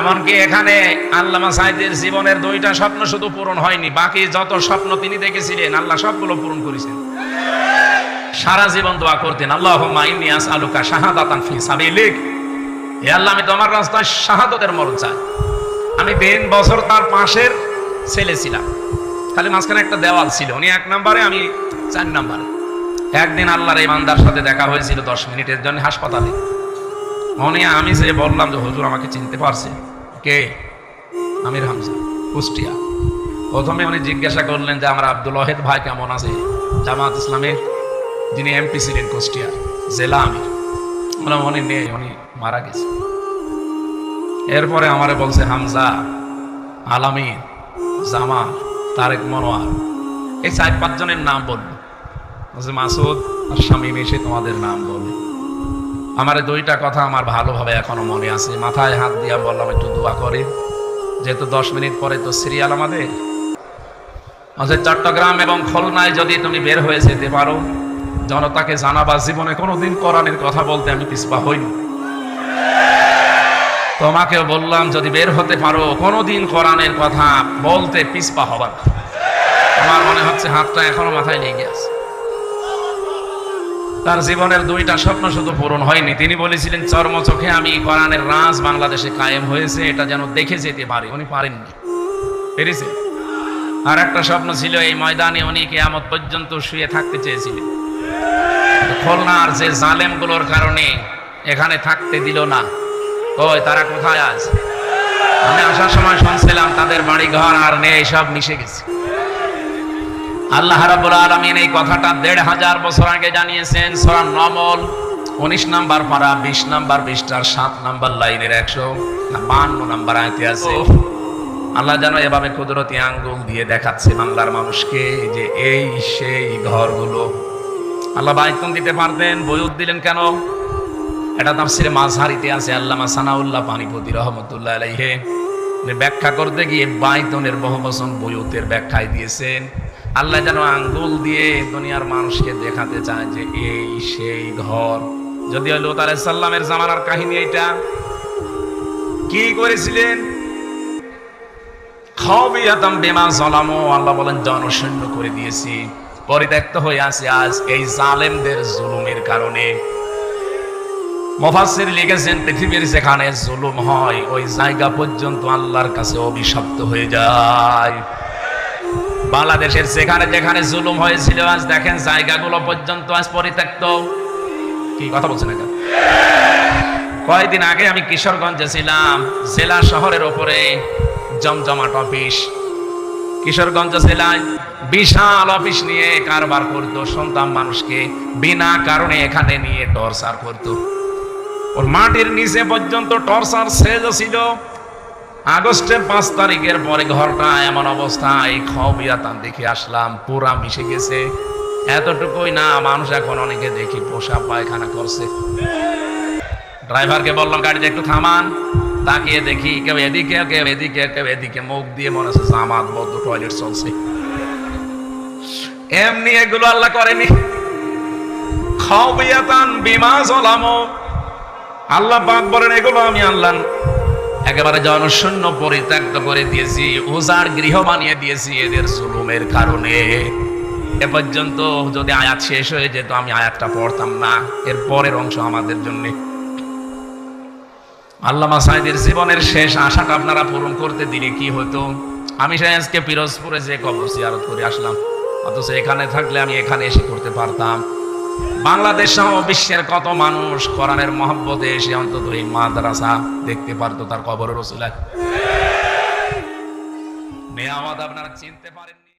এমনকি এখানে আল্লামা সাইদের জীবনের দুইটা স্বপ্ন শুধু পূরণ হয়নি, বাকি যত স্বপ্ন তিনি দেখেছিলেন, আল্লাহ সবগুলো পূরণ করেছেন। সারা জীবন দোয়া করতেন আল্লাহ ইন্নি আসআলুকা শাহাদাতান ফি সাবিলিক। হে আল্লাহ, আমি তোমার রাস্তায় শাহাদতের মরণ চাই। আমি তিন বছর তার পাশের ছেলে ছিলাম। খালি মাঝখানে একটা দেওয়াল ছিল, উনি এক নম্বরে, আমি চার নম্বরে। একদিন আল্লাহর ইমানদার সাথে দেখা হয়েছিল দশ মিনিটের জন্য হাসপাতালে। মনে আমি যে বললাম যে হুজুর আমাকে চিনতে পারছে, কে? আমির হামজা, কুষ্টিয়া। প্রথমে উনি জিজ্ঞাসা করলেন যে আমার আব্দুল ওয়াহেদ ভাই কেমন আছে? জামাত ইসলামের যিনি এমপি ছিলেন কুষ্টিয়া জেলা আমির। বললাম, উনি নেই, উনি মারা গেছে। এরপরে আমারে বলছে, হামজা, আলামিন জামা তারেক মনোয়ার। এই চার পাঁচজনের নাম বলল মাসুদ আর স্বামী এসে তোমাদের নাম বলে আমার দুইটা কথা আমার ভালোভাবে এখনও মনে আছে। মাথায় হাত দিয়া বললাম, একটু দোয়া করে। যেহেতু দশ মিনিট পরে তো সিরিয়াল আমাদের। আচ্ছা চট্টগ্রাম এবং খুলনায় যদি তুমি বের হয়ে যেতে পারো, জনতাকে জানাবা, জীবনে কোনোদিন কোরআনের কথা বলতে আমি পিছপা হইনি তোমাকেও বললাম, যদি বের হতে পারো, কোনোদিন কোরআনের কথা বলতে পিছপা হবার না। আমার মনে হচ্ছে হাতটা এখনও মাথায় লেগে আছে। তার জীবনের দুইটা স্বপ্ন শুধু পূরণ হয়নি। তিনি বলেছিলেন, চর্ম চোখে আমি কোরআনের রাজ বাংলাদেশে কায়েম হয়েছে, এটা যেন দেখে যেতে পারি। উনি পারেননি। পেরেছে আর একটা স্বপ্ন ছিল, এই ময়দানে উনি কেয়ামত পর্যন্ত শুয়ে থাকতে চেয়েছিলেন। খুলনার যে জালেমগুলোর কারণে এখানে থাকতে দিল না। ওই তারা কোথায় আছে আমি আসার সময় শুনছিলাম, তাদের বাড়ি ঘর আর নেই, সব মিশে গেছে। আল্লাহ রাব্বুল আলামিন এই কথাটা দেড় হাজার বছর আগে জানিয়েছেন সূরা নমল উনিশ নাম্বার পারা বিশ নাম্বার বিশটার সাত নাম্বার লাইনের একশো বান্ন নাম্বার আয়তে আছে আল্লাহ যেন এভাবে কুদরতি আঙ্গুল দিয়ে দেখাচ্ছে বাংলার মানুষকে যে এই সেই ঘরগুলো। আল্লাহ বাইতুন দিতে পারতেন বইউদ দিলেন কেন? এটা তাফসিরে মাঝহারিতে আছে আল্লামা সানাউল্লাহ পানিপতি রহমতুল্লাহ আলাইহে। ব্যাখ্যা করতে গিয়ে বাইতনের বহু বচন বইউতের ব্যাখ্যায় দিয়েছেন আল্লাহ যেন আঙ্গুল দিয়ে দুনিয়ার মানুষকে দেখাতে চায় যে এই সেই ঘর। যদি লুত আলাইসাল্লামের জামানার কাহিনী এটা কি করেছিলেন? করে দিয়েছি। পরিত্যক্ত হয়ে আজ এই জালেমদের জুলুমের কারণে। লিখেছেন, পৃথিবীর যেখানে জুলুম হয়, ওই জায়গা পর্যন্ত আল্লাহর কাছে অভিশপ্ত হয়ে যায়। বাংলাদেশের যেখানে যেখানে জুলুম হয়েছিল, আজ দেখেন জায়গাগুলো পর্যন্ত আজ পরিত্যক্ত। কি কথা বলছেন এটা? কয়েকদিন আগে আমি কিশোরগঞ্জে ছিলাম, জেলা শহরের ওপরে জমজমাট অফিস। কিশোরগঞ্জ জেলায় বিশাল অফিস নিয়ে কারবার করতো শুনতাম মানুষকে বিনা কারণে এখানে নিয়ে টর্চার করতো। ওর মাটির নিচে পর্যন্ত টর্চার সেজ ছিল আগস্টের পাঁচ তারিখের পরে ঘরটা এমন অবস্থা, এই খবিয়াতান দেখে আসলাম, পুরা মিশে গেছে। এতটুকুই না, মানুষ এখন অনেকে দেখি পোষা পায়খানা করছে। ড্রাইভারকে বললাম গাড়িতে একটু থামান। তাকিয়ে দেখি কেউ এদিকে কেউ এদিকে কেউ এদিকে মুখ দিয়ে মনে হচ্ছে জামাত, বদ্ধ টয়লেট চলছে। এমনি এগুলো আল্লাহ করেনি। খবিয়াতান বিমা জলামো। আল্লাহ পাক বলেন, এগুলো আমি আল্লাহ একেবারে জনশূন্য পরিত্যক্ত করে দিয়েছি উজার গৃহ বানিয়ে দিয়েছি এদের জুলুমের কারণে। এ পর্যন্ত যদি আয়াত শেষ হয়ে যেত, আমি আয়াতটা পড়তাম না। এর পরের অংশ আমাদের জন্য। আল্লামা সাইদের জীবনের শেষ আশাটা আপনারা পূরণ করতে দিলে কি হতো? আমি সে আজকে পিরোজপুরে যে কবর জিয়ারত করে আসলাম। অথচ এখানে থাকলে আমি এখানে এসে করতে পারতাম। বাংলাদেশ সহ বিশ্বের কত মানুষ কোরআনের মহব্বতে এসে অন্তত এই মাদ্রাসা দেখতে পারতো তার কবর ওসিলায় নেয়ামত আপনারা চিনতে পারেন